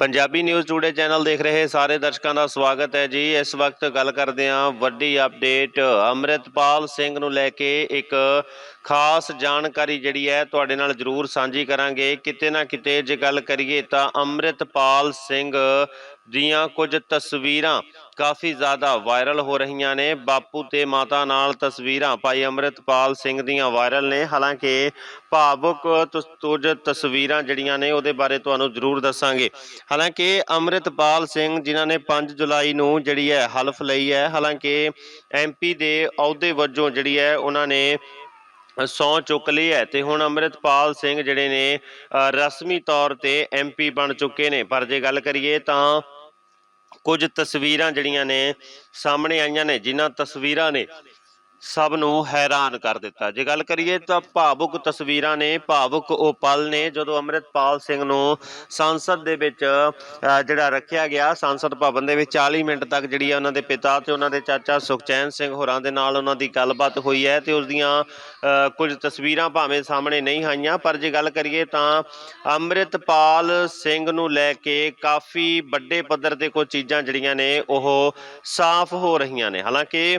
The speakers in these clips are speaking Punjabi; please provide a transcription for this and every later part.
ਪੰਜਾਬੀ ਨਿਊਜ਼ ਟੂਡੇ ਚੈਨਲ ਦੇਖ ਰਹੇ ਸਾਰੇ ਦਰਸ਼ਕਾਂ ਦਾ ਸਵਾਗਤ ਹੈ ਜੀ। ਇਸ ਵਕਤ ਗੱਲ ਕਰਦੇ ਹਾਂ ਵੱਡੀ ਅਪਡੇਟ। ਅੰਮ੍ਰਿਤਪਾਲ ਸਿੰਘ ਨੂੰ ਲੈ ਕੇ ਇੱਕ ਖਾਸ ਜਾਣਕਾਰੀ ਜਿਹੜੀ ਹੈ ਤੁਹਾਡੇ ਨਾਲ ਜ਼ਰੂਰ ਸਾਂਝੀ ਕਰਾਂਗੇ। ਕਿਤੇ ਨਾ ਕਿਤੇ ਜੇ ਗੱਲ ਕਰੀਏ ਤਾਂ ਅੰਮ੍ਰਿਤਪਾਲ ਸਿੰਘ ਦੀਆਂ ਕੁਝ ਤਸਵੀਰਾਂ ਕਾਫੀ ਜ਼ਿਆਦਾ ਵਾਇਰਲ ਹੋ ਰਹੀਆਂ ਨੇ। ਬਾਪੂ ਤੇ ਮਾਤਾ ਨਾਲ ਤਸਵੀਰਾਂ ਭਾਈ ਅੰਮ੍ਰਿਤਪਾਲ ਸਿੰਘ ਦੀਆਂ ਵਾਇਰਲ ਨੇ। ਹਾਲਾਂਕਿ ਭਾਵੁਕ ਤੁਸ- ਤਸਵੀਰਾਂ ਜਿਹੜੀਆਂ ਨੇ ਉਹਦੇ ਬਾਰੇ ਤੁਹਾਨੂੰ ਜ਼ਰੂਰ ਦੱਸਾਂਗੇ। ਹਾਲਾਂਕਿ ਅੰਮ੍ਰਿਤਪਾਲ ਸਿੰਘ ਜਿਨ੍ਹਾਂ ਨੇ 5 ਜੁਲਾਈ ਨੂੰ ਜਿਹੜੀ ਹੈ ਹਲਫ ਲਈ ਹੈ ਹਾਲਾਂਕਿ ਐਮਪੀ ਦੇ ਅਹੁਦੇ ਵਜੋਂ ਜਿਹੜੀ ਹੈ ਉਹਨਾਂ ਨੇ ਸੌ ਚੁੱਕ ਲਈ ਹੈ ਤੇ ਹੁਣ ਅੰਮ੍ਰਿਤਪਾਲ ਸਿੰਘ ਜਿਹੜੇ ਨੇ ਅ, ਰਸਮੀ ਤੌਰ ਤੇ ਐਮਪੀ ਬਣ ਚੁੱਕੇ ਨੇ। ਪਰ ਜੇ ਗੱਲ ਕਰੀਏ ਤਾਂ ਕੁਝ ਤਸਵੀਰਾਂ ਜਿਹੜੀਆਂ ਨੇ ਸਾਹਮਣੇ ਆਈਆਂ ਨੇ ਜਿਨ੍ਹਾਂ ਤਸਵੀਰਾਂ ਨੇ ਸਭ ਨੂੰ ਹੈਰਾਨ ਕਰ ਦਿੱਤਾ। ਜੇ ਗੱਲ ਕਰੀਏ ਤਾਂ ਭਾਵੁਕ ਤਸਵੀਰਾਂ ਨੇ, ਭਾਵੁਕ ਉਹ ਪਲ ਨੇ ਜਦੋਂ ਅੰਮ੍ਰਿਤਪਾਲ ਸਿੰਘ ਨੂੰ ਸੰਸਦ ਦੇ ਵਿੱਚ ਜਿਹੜਾ ਰੱਖਿਆ ਗਿਆ, ਸੰਸਦ ਭਵਨ ਦੇ ਵਿੱਚ 40 ਮਿੰਟ ਤੱਕ ਜਿਹੜੀ ਹੈ ਉਹਨਾਂ ਦੇ ਪਿਤਾ ਤੇ ਉਹਨਾਂ ਦੇ ਚਾਚਾ ਸੁਖਚੈਨ ਸਿੰਘ ਹੋਰਾਂ ਦੇ ਨਾਲ ਉਹਨਾਂ ਦੀ ਗੱਲਬਾਤ ਹੋਈ ਹੈ ਤੇ ਉਸ ਦੀਆਂ ਕੁਝ ਤਸਵੀਰਾਂ ਭਾਵੇਂ ਸਾਹਮਣੇ ਨਹੀਂ ਆਈਆਂ, ਪਰ ਜੇ ਗੱਲ ਕਰੀਏ ਤਾਂ ਅੰਮ੍ਰਿਤਪਾਲ ਸਿੰਘ ਨੂੰ ਲੈ ਕੇ ਕਾਫੀ ਵੱਡੇ ਪੱਧਰ ਤੇ ਕੁਝ ਚੀਜ਼ਾਂ ਜਿਹੜੀਆਂ ਨੇ ਉਹ ਸਾਫ਼ ਹੋ ਰਹੀਆਂ ਨੇ। ਹਾਲਾਂਕਿ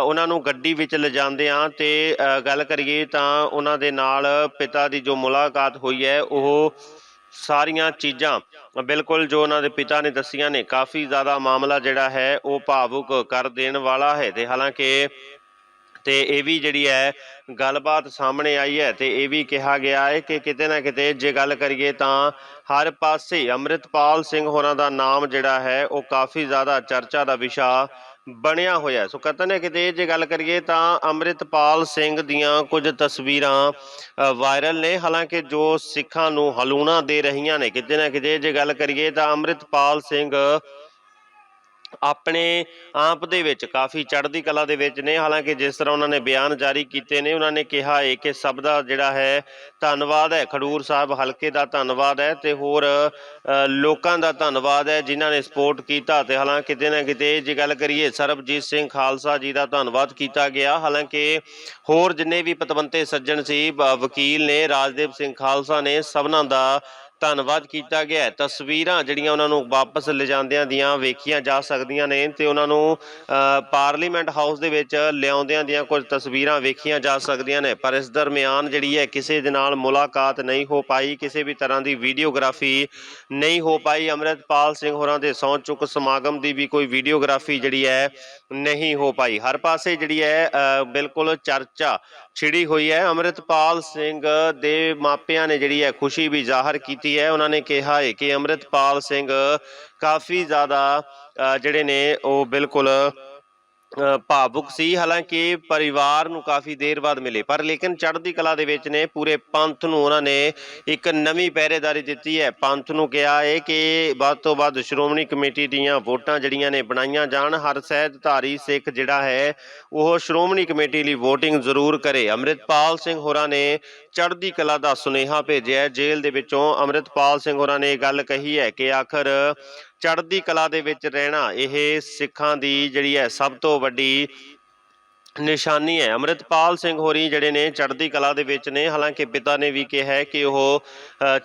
ਉਹਨਾਂ ਨੂੰ ਗੱਡੀ ਵਿੱਚ ਲਿਜਾਂਦਿਆਂ ਤੇ ਗੱਲ ਕਰੀਏ ਤਾਂ ਉਹਨਾਂ ਦੇ ਨਾਲ ਪਿਤਾ ਦੀ ਜੋ ਮੁਲਾਕਾਤ ਹੋਈ ਹੈ, ਉਹ ਸਾਰੀਆਂ ਚੀਜ਼ਾਂ ਬਿਲਕੁਲ ਜੋ ਉਹਨਾਂ ਦੇ ਪਿਤਾ ਨੇ ਦੱਸੀਆਂ ਨੇ, ਕਾਫੀ ਜ਼ਿਆਦਾ ਮਾਮਲਾ ਜਿਹੜਾ ਹੈ, ਉਹ ਭਾਵੁਕ ਕਰ ਦੇਣ ਵਾਲਾ ਹੈ ਤੇ ਹਾਲਾਂਕਿ ਤੇ ਇਹ ਵੀ ਜਿਹੜੀ ਹੈ, ਗੱਲਬਾਤ ਸਾਹਮਣੇ ਆਈ ਹੈ ਤੇ ਇਹ ਵੀ ਕਿਹਾ ਗਿਆ ਹੈ ਕਿ ਕਿਤੇ ਨਾ ਕਿਤੇ ਜੇ ਗੱਲ ਕਰੀਏ ਤਾਂ ਹਰ ਪਾਸੇ ਅੰਮ੍ਰਿਤਪਾਲ ਸਿੰਘ ਹੋਰਾਂ ਦਾ ਨਾਮ ਜਿਹੜਾ ਹੈ, ਉਹ ਕਾਫੀ ਜ਼ਿਆਦਾ ਚਰਚਾ ਦਾ ਵਿਸ਼ਾ ਬਣਿਆ ਹੋਇਆ ਹੈ। ਸੋ ਕਤਨ ਹੈ ਕਿਤੇ ਜੇ ਗੱਲ ਕਰੀਏ ਤਾਂ ਅੰਮ੍ਰਿਤਪਾਲ ਸਿੰਘ ਦੀਆਂ ਕੁਝ ਤਸਵੀਰਾਂ ਵਾਇਰਲ ਨੇ ਹਾਲਾਂਕਿ ਜੋ ਸਿੱਖਾਂ ਨੂੰ ਹਲੂਣਾ ਦੇ ਰਹੀਆਂ ਨੇ, ਕਿਤੇ ਨਾ ਕਿਤੇ ਜੇ ਗੱਲ ਕਰੀਏ ਤਾਂ ਅੰਮ੍ਰਿਤਪਾਲ ਸਿੰਘ ਆਪਣੇ ਆਪ ਦੇ ਵਿੱਚ ਕਾਫੀ ਚੜ੍ਹਦੀ ਕਲਾ ਦੇ ਵਿੱਚ ਨੇ। ਹਾਲਾਂਕਿ ਜਿਸ ਤਰ੍ਹਾਂ ਉਹਨਾਂ ਨੇ ਬਿਆਨ ਜਾਰੀ ਕੀਤੇ ਨੇ, ਉਹਨਾਂ ਨੇ ਕਿਹਾ ਹੈ ਕਿ ਸਭ ਦਾ ਜਿਹੜਾ ਹੈ ਧੰਨਵਾਦ ਹੈ। ਖਡੂਰ ਸਾਹਿਬ ਹਲਕੇ ਦਾ ਧੰਨਵਾਦ ਹੈ ਤੇ ਹੋਰ ਲੋਕਾਂ ਦਾ ਧੰਨਵਾਦ ਹੈ ਜਿਨ੍ਹਾਂ ਨੇ ਸਪੋਰਟ ਕੀਤਾ ਤੇ ਹਾਲਾਂਕਿ ਕਿਤੇ ਨਾ ਕਿਤੇ ਜੇ ਗੱਲ ਕਰੀਏ ਸਰਬਜੀਤ ਸਿੰਘ ਖਾਲਸਾ ਜੀ ਦਾ ਧੰਨਵਾਦ ਕੀਤਾ ਗਿਆ। ਹਾਲਾਂਕਿ ਹੋਰ ਜਿੰਨੇ ਵੀ ਪਤਵੰਤੇ ਸੱਜਣ ਸੀ ਵਕੀਲ ਨੇ, ਰਾਜਦੇਵ ਸਿੰਘ ਖਾਲਸਾ ਨੇ, ਸਭਨਾਂ ਦਾ ਧੰਨਵਾਦ ਕੀਤਾ ਗਿਆ ਤਸਵੀਰਾਂ ਜਿਹੜੀਆਂ ਉਹਨਾਂ ਨੂੰ ਵਾਪਸ ਲਿਜਾਂਦਿਆਂ ਦੀਆਂ ਵੇਖੀਆਂ ਜਾ ਸਕਦੀਆਂ ਨੇ ਤੇ ਉਹਨਾਂ ਨੂੰ ਪਾਰਲੀਮੈਂਟ ਹਾਊਸ ਦੇ ਵਿੱਚ ਲਿਆਉਂਦਿਆਂ ਦੀਆਂ ਕੁਝ ਤਸਵੀਰਾਂ ਵੇਖੀਆਂ ਜਾ ਸਕਦੀਆਂ ਨੇ। ਪਰ ਇਸ ਦਰਮਿਆਨ ਜਿਹੜੀ ਹੈ ਕਿਸੇ ਦੇ ਨਾਲ ਮੁਲਾਕਾਤ ਨਹੀਂ ਹੋ ਪਾਈ, ਕਿਸੇ ਵੀ ਤਰ੍ਹਾਂ ਦੀ ਵੀਡੀਓਗ੍ਰਾਫੀ ਨਹੀਂ ਹੋ ਪਾਈ। ਅੰਮ੍ਰਿਤਪਾਲ ਸਿੰਘ ਹੋਰਾਂ ਦੇ ਸਹੁੰ ਚੁੱਕ ਸਮਾਗਮ ਦੀ ਵੀ ਕੋਈ ਵੀਡੀਓਗ੍ਰਾਫੀ ਜਿਹੜੀ ਹੈ ਨਹੀਂ ਹੋ ਪਾਈ। ਹਰ ਪਾਸੇ ਜਿਹੜੀ ਹੈ ਬਿਲਕੁਲ ਚਰਚਾ ਛਿੜੀ ਹੋਈ ਹੈ। ਅੰਮ੍ਰਿਤਪਾਲ ਸਿੰਘ ਦੇ ਮਾਪਿਆਂ ਨੇ ਜਿਹੜੀ ਹੈ ਖੁਸ਼ੀ ਵੀ ਜ਼ਾਹਰ ਕੀਤੀ ਹੈ। ਉਹਨਾਂ ਨੇ ਕਿਹਾ ਹੈ ਕਿ ਅੰਮ੍ਰਿਤਪਾਲ ਸਿੰਘ ਕਾਫੀ ਜ਼ਿਆਦਾ ਜਿਹੜੇ ਨੇ ਉਹ ਬਿਲਕੁਲ ਭਾਵੁਕ ਸੀ, ਹਾਲਾਂਕਿ ਪਰਿਵਾਰ ਨੂੰ ਕਾਫੀ ਦੇਰ ਬਾਅਦ ਮਿਲੇ। ਪਰ ਲੇਕਿਨ ਚੜ੍ਹਦੀ ਕਲਾ ਦੇ ਵਿੱਚ ਨੇ, ਪੂਰੇ ਪੰਥ ਨੂੰ ਉਹਨਾਂ ਨੇ ਇੱਕ ਨਵੀਂ ਪਹਿਰੇਦਾਰੀ ਦਿੱਤੀ ਹੈ। ਪੰਥ ਨੂੰ ਕਿਹਾ ਹੈ ਕਿ ਵੱਧ ਤੋਂ ਵੱਧ ਸ਼੍ਰੋਮਣੀ ਕਮੇਟੀ ਦੀਆਂ ਵੋਟਾਂ ਜਿਹੜੀਆਂ ਨੇ ਬਣਾਈਆਂ ਜਾਣ। ਹਰ ਸਹਿਜਧਾਰੀ ਸਿੱਖ ਜਿਹੜਾ ਹੈ, ਉਹ ਸ਼੍ਰੋਮਣੀ ਕਮੇਟੀ ਲਈ VOTING ਜ਼ਰੂਰ ਕਰੇ। ਅੰਮ੍ਰਿਤਪਾਲ ਸਿੰਘ ਹੋਰਾਂ ਨੇ ਚੜ੍ਹਦੀ ਕਲਾ ਦਾ ਸੁਨੇਹਾ ਭੇਜਿਆ ਜੇਲ੍ਹ ਦੇ ਵਿੱਚੋਂ ਅੰਮ੍ਰਿਤਪਾਲ ਸਿੰਘ ਹੋਰਾਂ ਨੇ ਇਹ ਗੱਲ ਕਹੀ ਹੈ ਕਿ ਆਖਰ ਚੜ੍ਹਦੀ ਕਲਾ ਦੇ ਵਿੱਚ ਰਹਿਣਾ, ਇਹ ਸਿੱਖਾਂ ਦੀ ਜਿਹੜੀ ਹੈ ਸਭ ਤੋਂ ਵੱਡੀ ਨਿਸ਼ਾਨੀ ਹੈ। ਅੰਮ੍ਰਿਤਪਾਲ ਸਿੰਘ ਹੋਰੀ ਜਿਹੜੇ ਨੇ ਚੜ੍ਹਦੀ ਕਲਾ ਦੇ ਵਿੱਚ ਨੇ, ਹਾਲਾਂਕਿ ਪਿਤਾ ਨੇ ਵੀ ਕਿਹਾ ਹੈ ਕਿ ਉਹ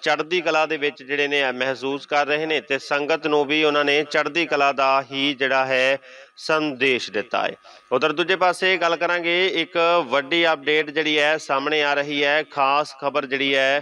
ਚੜ੍ਹਦੀ ਕਲਾ ਦੇ ਵਿੱਚ ਜਿਹੜੇ ਨੇ ਮਹਿਸੂਸ ਕਰ ਰਹੇ ਨੇ ਤੇ ਸੰਗਤ ਨੂੰ ਵੀ ਉਹਨਾਂ ਨੇ ਚੜ੍ਹਦੀ ਕਲਾ ਦਾ ਹੀ ਜਿਹੜਾ ਹੈ ਸੰਦੇਸ਼ ਦਿੱਤਾ ਹੈ। ਉਧਰ ਦੂਜੇ ਪਾਸੇ ਗੱਲ ਕਰਾਂਗੇ, ਇੱਕ ਵੱਡੀ ਅਪਡੇਟ ਜਿਹੜੀ ਹੈ ਸਾਹਮਣੇ ਆ ਰਹੀ ਹੈ, ਖਾਸ ਖਬਰ ਜਿਹੜੀ ਹੈ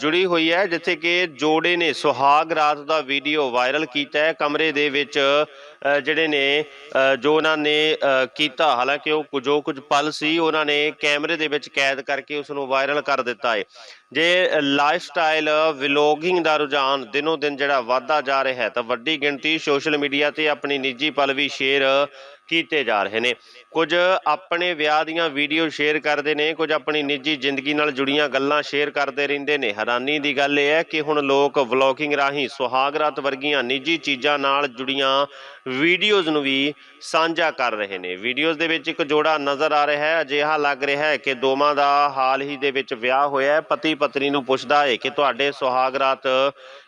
ਜੁੜੀ ਹੋਈ ਹੈ ਜਿੱਥੇ ਕਿ ਜੋੜੇ ਨੇ ਸੁਹਾਗ ਰਾਤ ਦਾ ਵੀਡੀਓ ਵਾਇਰਲ ਕੀਤਾ ਹੈ। ਕਮਰੇ ਦੇ ਵਿੱਚ ਅ, ਜਿਹੜੇ ਨੇ ਅ, ਜੋ ਉਹਨਾਂ ਨੇ ਅ, ਕੀਤਾ ਹਾਲਾਂਕਿ ਉਹ ਜੋ ਕੁਝ ਪਲ ਸੀ ਉਹਨਾਂ ਨੇ ਕੈਮਰੇ ਦੇ ਵਿੱਚ ਕੈਦ ਕਰਕੇ ਉਸ ਨੂੰ ਵਾਇਰਲ ਕਰ ਦਿੱਤਾ ਹੈ। ਜੇ ਲਾਈਫ ਸਟਾਈਲ ਵਲੌਗਿੰਗ ਦਾ ਰੁਝਾਨ ਦਿਨੋ ਦਿਨ ਜਿਹੜਾ ਵਧਦਾ ਜਾ ਰਿਹਾ ਹੈ, ਤਾਂ ਵੱਡੀ ਗਿਣਤੀ ਸੋਸ਼ਲ ਮੀਡੀਆ ਤੇ ਆਪਣੀ ਨਿੱਜੀ ਪਲ ਵੀ ਸ਼ੇਅਰ ਕੀਤੇ ਜਾ ਰਹੇ ਨੇ। ਕੁਝ ਆਪਣੇ ਵਿਆਹ ਦੀਆਂ ਵੀਡੀਓ ਸ਼ੇਅਰ ਕਰਦੇ ਨੇ, ਕੁਝ ਆਪਣੀ ਨਿੱਜੀ ਜ਼ਿੰਦਗੀ ਨਾਲ ਜੁੜੀਆਂ ਗੱਲਾਂ ਸ਼ੇਅਰ ਕਰਦੇ ਰਹਿੰਦੇ ਨੇ। ਹੈਰਾਨੀ ਦੀ ਗੱਲ ਇਹ ਹੈ ਕਿ ਹੁਣ ਲੋਕ ਵਲੌਗਿੰਗ ਰਾਹੀਂ ਸੁਹਾਗਰਾਤ ਵਰਗੀਆਂ ਨਿੱਜੀ ਚੀਜ਼ਾਂ ਨਾਲ ਜੁੜੀਆਂ ਵੀਡੀਓਜ਼ ਨੂੰ ਵੀ ਸਾਂਝਾ ਕਰ ਰਹੇ ਨੇ। ਵੀਡੀਓਜ਼ ਦੇ ਵਿੱਚ ਇੱਕ ਜੋੜਾ ਨਜ਼ਰ ਆ ਰਿਹਾ ਹੈ, ਅਜਿਹਾ ਲੱਗ ਰਿਹਾ ਹੈ ਕਿ ਦੋਵਾਂ ਦਾ ਹਾਲ ਹੀ ਦੇ ਵਿੱਚ ਵਿਆਹ ਹੋਇਆ ਹੈ। ਪਤੀ ਪਤਨੀ ਨੂੰ ਪੁੱਛਦਾ ਹੈ ਕਿ ਤੁਹਾਡੇ ਸੁਹਾਗਰਾਤ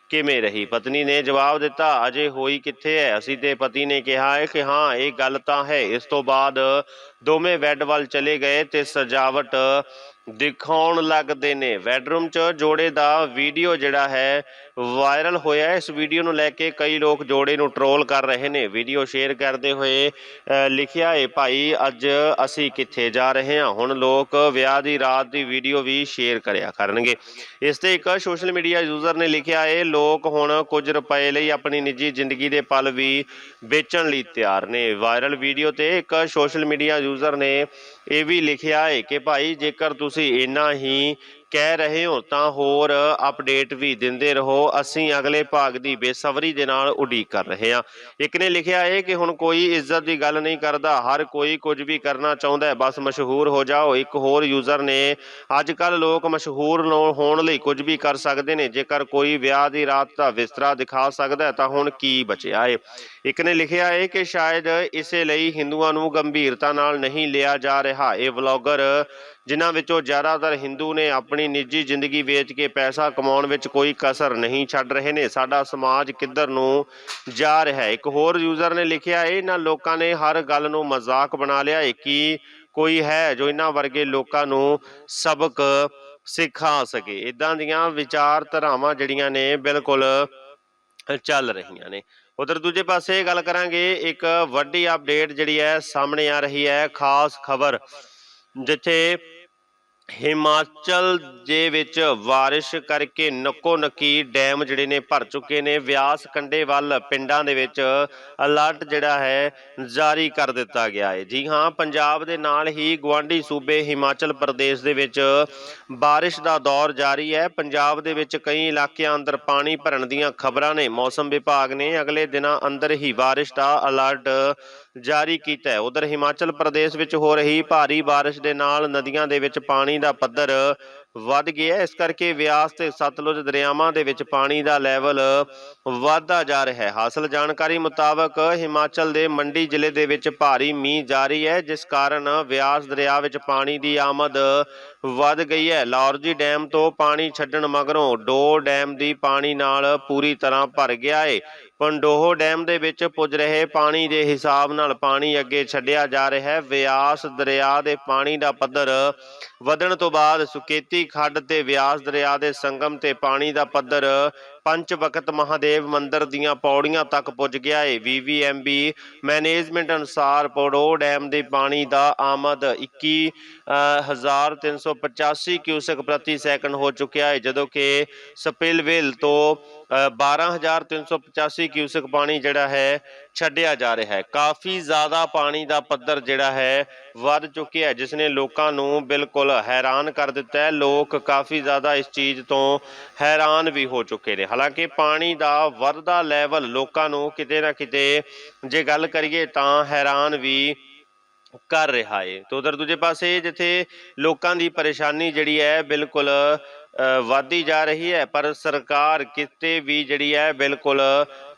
ਕਿਵੇਂ ਰਹੀ? ਪਤਨੀ ਨੇ ਜਵਾਬ ਦਿੱਤਾ, ਅਜੇ ਹੋਈ ਕਿੱਥੇ ਹੈ? ਅਸੀਂ ਤੇ ਪਤੀ ਨੇ ਕਿਹਾ ਹੈ ਕਿ ਹਾਂ, ਇਹ ਗੱਲ ਤਾਂ ਹੈ। ਇਸ ਤੋਂ ਬਾਅਦ ਦੋਵੇਂ ਬੈੱਡ ਵੱਲ ਚਲੇ ਗਏ ਤੇ ਸਜਾਵਟ ਦਿਖਾਉਣ ਲੱਗਦੇ ਨੇ। ਬੈਡਰੂਮ 'ਚ ਜੋੜੇ ਦਾ ਵੀਡੀਓ ਜਿਹੜਾ ਹੈ, ਵਾਇਰਲ ਹੋਇਆ ਇਸ ਵੀਡੀਓ ਨੂੰ ਲੈ ਕੇ ਕਈ ਲੋਕ ਜੋੜੇ ਨੂੰ ਟਰੋਲ ਕਰ ਰਹੇ ਨੇ। ਵੀਡੀਓ ਸ਼ੇਅਰ ਕਰਦੇ ਹੋਏ ਲਿਖਿਆ ਏ ਭਾਈ, ਅੱਜ ਅਸੀਂ ਕਿੱਥੇ ਜਾ ਰਹੇ ਹਾਂ? ਹੁਣ ਲੋਕ ਵਿਆਹ ਦੀ ਰਾਤ ਦੀ ਵੀਡੀਓ ਵੀ ਸ਼ੇਅਰ ਕਰਿਆ ਕਰਨਗੇ। ਇਸ ਤੇ ਇੱਕ ਸੋਸ਼ਲ ਮੀਡੀਆ ਯੂਜ਼ਰ ਨੇ ਲਿਖਿਆ ਏ ਲੋਕ ਹੁਣ ਕੁਝ ਰੁਪਏ ਲਈ ਆਪਣੀ ਨਿੱਜੀ ਜ਼ਿੰਦਗੀ ਦੇ ਪਲ ਵੀ ਵੇਚਣ ਲਈ ਤਿਆਰ ਨੇ। ਵਾਇਰਲ ਵੀਡੀਓ ਤੇ ਇੱਕ ਸੋਸ਼ਲ ਮੀਡੀਆ ਯੂਜ਼ਰ ਨੇ ਇਹ ਵੀ ਲਿਖਿਆ ਹੈ ਕਿ ਭਾਈ ਜੇਕਰ ਤੁਸੀਂ ਇੰਨਾ ਹੀ ਕਹਿ ਰਹੇ ਹੋ ਤਾਂ ਹੋਰ ਅਪਡੇਟ ਵੀ ਦਿੰਦੇ ਰਹੋ। ਅਸੀਂ ਅਗਲੇ ਭਾਗ ਦੀ ਬੇਸਬਰੀ ਦੇ ਨਾਲ ਉਡੀਕ ਕਰ ਰਹੇ ਹਾਂ। ਇੱਕ ਨੇ ਲਿਖਿਆ ਹੈ ਕਿ ਹੁਣ ਕੋਈ ਇੱਜ਼ਤ ਦੀ ਗੱਲ ਨਹੀਂ ਕਰਦਾ। ਹਰ ਕੋਈ ਕੁਝ ਵੀ ਕਰਨਾ ਚਾਹੁੰਦਾ ਹੈ। ਬਸ ਮਸ਼ਹੂਰ ਹੋ ਜਾਓ। ਇੱਕ ਹੋਰ ਯੂਜ਼ਰ ਨੇ ਅੱਜ ਕੱਲ ਲੋਕ ਮਸ਼ਹੂਰ ਹੋਣ ਲਈ ਕੁਝ ਵੀ ਕਰ ਸਕਦੇ ਨੇ। ਜੇਕਰ ਕੋਈ ਵਿਆਹ ਦੀ ਰਾਤ ਦਾ ਵਿਸਤਰਾ ਦਿਖਾ ਸਕਦਾ ਹੈ, ਤਾਂ ਹੁਣ ਕੀ ਬਚਿਆ ਹੈ ਇੱਕ ਨੇ ਲਿਖਿਆ ਹੈ ਕਿ ਸ਼ਾਇਦ ਇਸੇ ਲਈ ਹਿੰਦੂਆਂ ਨੂੰ ਗੰਭੀਰਤਾ ਨਾਲ ਨਹੀਂ ਲਿਆ ਜਾ ਰਿਹਾ। ਇਹ ਵਲੌਗਰ ਜਿਨ੍ਹਾਂ ਵਿੱਚੋਂ ਜ਼ਿਆਦਾਤਰ ਹਿੰਦੂ ਨੇ ਆਪਣੀ ਨਿੱਜੀ ਜ਼ਿੰਦਗੀ ਵੇਚ ਕੇ ਪੈਸਾ ਕਮਾਉਣ ਵਿੱਚ ਕੋਈ ਕਸਰ ਨਹੀਂ ਛੱਡ ਰਹੇ ਨੇ। ਸਾਡਾ ਸਮਾਜ ਕਿੱਧਰ ਨੂੰ ਜਾ ਰਿਹਾ ਹੈ? ਇੱਕ ਹੋਰ ਯੂਜ਼ਰ ਨੇ ਲਿਖਿਆ, ਇਹਨਾਂ ਲੋਕਾਂ ਨੇ ਹਰ ਗੱਲ ਨੂੰ ਮਜ਼ਾਕ ਬਣਾ ਲਿਆ ਹੈ ਕਿ ਕੋਈ ਹੈ ਜੋ ਇਹਨਾਂ ਵਰਗੇ ਲੋਕਾਂ ਨੂੰ ਸਬਕ ਸਿਖਾ ਸਕੇ। ਇਦਾਂ ਦੀਆਂ ਵਿਚਾਰਧਾਰਾਵਾਂ ਜਿਹੜੀਆਂ ਨੇ ਬਿਲਕੁਲ ਚੱਲ ਰਹੀਆਂ ਨੇ। ਉਧਰ ਦੂਜੇ ਪਾਸੇ ਗੱਲ ਕਰਾਂਗੇ, ਇੱਕ ਵੱਡੀ ਅਪਡੇਟ ਜਿਹੜੀ ਹੈ ਸਾਹਮਣੇ ਆ ਰਹੀ ਹੈ, ਖਾਸ ਖਬਰ, ਜਿੱਥੇ ਹਿਮਾਚਲ ਦੇ ਵਿੱਚ ਬਾਰਿਸ਼ ਕਰਕੇ ਨੱਕੋ ਨੱਕੀ ਡੈਮ ਜਿਹੜੇ ਨੇ ਭਰ ਚੁੱਕੇ ਨੇ। ਵਿਆਸ ਕੰਢੇ ਵੱਲ ਪਿੰਡਾਂ ਦੇ ਵਿੱਚ ਅਲਰਟ ਜਿਹੜਾ ਹੈ, ਜਾਰੀ ਕਰ ਦਿੱਤਾ ਗਿਆ ਹੈ। ਜੀ ਹਾਂ, ਪੰਜਾਬ ਦੇ ਨਾਲ ਹੀ ਗਵਾਂਢੀ ਸੂਬੇ ਹਿਮਾਚਲ ਪ੍ਰਦੇਸ਼ ਦੇ ਵਿੱਚ ਬਾਰਿਸ਼ ਦਾ ਦੌਰ ਜਾਰੀ ਹੈ। ਪੰਜਾਬ ਦੇ ਵਿੱਚ ਕਈ ਇਲਾਕਿਆਂ ਅੰਦਰ ਪਾਣੀ ਭਰਨ ਦੀਆਂ ਖਬਰਾਂ ਨੇ। ਮੌਸਮ ਵਿਭਾਗ ਨੇ ਅਗਲੇ ਦਿਨਾਂ ਅੰਦਰ ਹੀ ਬਾਰਿਸ਼ ਦਾ ਅਲਰਟ ਜਾਰੀ ਕੀਤਾ ਹੈ। ਉਧਰ ਹਿਮਾਚਲ ਪ੍ਰਦੇਸ਼ ਵਿੱਚ ਹੋ ਰਹੀ ਭਾਰੀ ਬਾਰਿਸ਼ ਦੇ ਨਾਲ ਨਦੀਆਂ ਦੇ ਵਿੱਚ ਪਾਣੀ ਦਾ ਪੱਧਰ ਵੱਧ ਗਿਆ ਇਸ ਕਰਕੇ ਵਿਆਸ ਤੇ ਸਤਲੁਜ ਦਰਿਆਵਾਂ ਦੇ ਵਿੱਚ ਪਾਣੀ ਦਾ ਲੈਵਲ ਵਧਦਾ ਜਾ ਰਿਹਾ ਹੈ। ਹਾਸਲ ਜਾਣਕਾਰੀ ਮੁਤਾਬਕ ਹਿਮਾਚਲ ਦੇ ਮੰਡੀ ਜ਼ਿਲ੍ਹੇ ਦੇ ਵਿੱਚ ਭਾਰੀ ਮੀਂਹ ਜਾਰੀ ਹੈ, ਜਿਸ ਕਾਰਨ ਵਿਆਸ ਦਰਿਆ ਵਿੱਚ ਪਾਣੀ ਦੀ ਆਮਦ ਵੱਧ ਗਈ ਹੈ। ਲਾਹੌਰਜੀ ਡੈਮ ਤੋਂ ਪਾਣੀ ਛੱਡਣ ਮਗਰੋਂ ਡੋ ਡੈਮ ਦੀ ਪਾਣੀ ਨਾਲ ਪੂਰੀ ਤਰ੍ਹਾਂ ਭਰ ਗਿਆ ਹੈ। ਪੰਡੋਹ ਡੈਮ ਦੇ ਵਿੱਚ ਪੁੱਜ ਰਹੇ ਪਾਣੀ ਦੇ ਹਿਸਾਬ ਨਾਲ ਪਾਣੀ ਅੱਗੇ ਛੱਡਿਆ ਜਾ ਰਿਹਾ ਹੈ। ਵਿਆਸ ਦਰਿਆ ਦੇ ਪਾਣੀ ਦਾ ਪੱਧਰ ਵਧਣ ਤੋਂ ਬਾਅਦ ਸੁਕੇਤੀ ਖੱਡ ਤੇ ਵਿਆਸ ਦਰਿਆ ਦੇ ਸੰਗਮ ਤੇ ਪਾਣੀ ਦਾ ਪੱਧਰ ਪੰਜ ਵਕਤ ਮਹਾਦੇਵ ਮੰਦਿਰ ਦੀਆਂ ਪੌੜੀਆਂ ਤੱਕ ਪੁੱਜ ਗਿਆ ਹੈ ਵੀਵੀਐਮਬੀ ਮੈਨੇਜਮੈਂਟ ਅਨੁਸਾਰ ਪੌੜੋ ਡੈਮ ਦੇ ਪਾਣੀ ਦਾ ਆਮਦ 21385 ਕਿਊਸਕ ਪ੍ਰਤੀ ਸੈਕਿੰਡ ਹੋ ਚੁੱਕਿਆ ਹੈ ਜਦੋਂ ਕਿ ਸਪਿਲਵੇਲ ਤੋਂ ਅ, 12385 ਕਿਊਸਕ ਪਾਣੀ ਜਿਹੜਾ ਹੈ ਛੱਡਿਆ ਜਾ ਰਿਹਾ ਹੈ। ਕਾਫੀ ਜ਼ਿਆਦਾ ਪਾਣੀ ਦਾ ਪੱਧਰ ਜਿਹੜਾ ਹੈ, ਵੱਧ ਚੁੱਕਿਆ ਹੈ, ਜਿਸ ਨੇ ਲੋਕਾਂ ਨੂੰ ਬਿਲਕੁਲ ਹੈਰਾਨ ਕਰ ਦਿੱਤਾ ਹੈ। ਲੋਕ ਕਾਫੀ ਜ਼ਿਆਦਾ ਇਸ ਚੀਜ਼ ਤੋਂ ਹੈਰਾਨ ਵੀ ਹੋ ਚੁੱਕੇ ਨੇ। ਹਾਲਾਂਕਿ ਪਾਣੀ ਦਾ ਵੱਧਦਾ ਲੈਵਲ ਲੋਕਾਂ ਨੂੰ ਕਿਤੇ ਨਾ ਕਿਤੇ, ਜੇ ਗੱਲ ਕਰੀਏ ਤਾਂ ਹੈਰਾਨ ਵੀ ਕਰ ਰਿਹਾ ਹੈ। ਤੇ ਉਧਰ ਦੂਜੇ ਪਾਸੇ, ਜਿੱਥੇ ਲੋਕਾਂ ਦੀ ਪਰੇਸ਼ਾਨੀ ਜਿਹੜੀ ਹੈ, ਬਿਲਕੁਲ ਅ, ਵੱਧਦੀ ਜਾ ਰਹੀ ਹੈ ਪਰ ਸਰਕਾਰ ਕਿਤੇ ਵੀ ਜਿਹੜੀ ਹੈ ਬਿਲਕੁਲ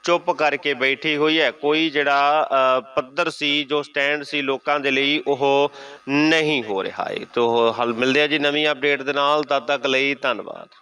ਚੁੱਪ ਕਰਕੇ ਬੈਠੀ ਹੋਈ ਹੈ। ਕੋਈ ਜਿਹੜਾ ਪੱਧਰ ਸੀ ਜੋ ਸਟੈਂਡ ਸੀ ਲੋਕਾਂ ਦੇ ਲਈ ਉਹ ਨਹੀਂ ਹੋ ਰਿਹਾ ਹੈ। ਤੋ ਹਲ ਮਿਲਦੇ ਆ ਜੀ ਨਵੀਂ ਅਪਡੇਟ ਦੇ ਨਾਲ। ਤਦ ਤੱਕ ਲਈ ਧੰਨਵਾਦ।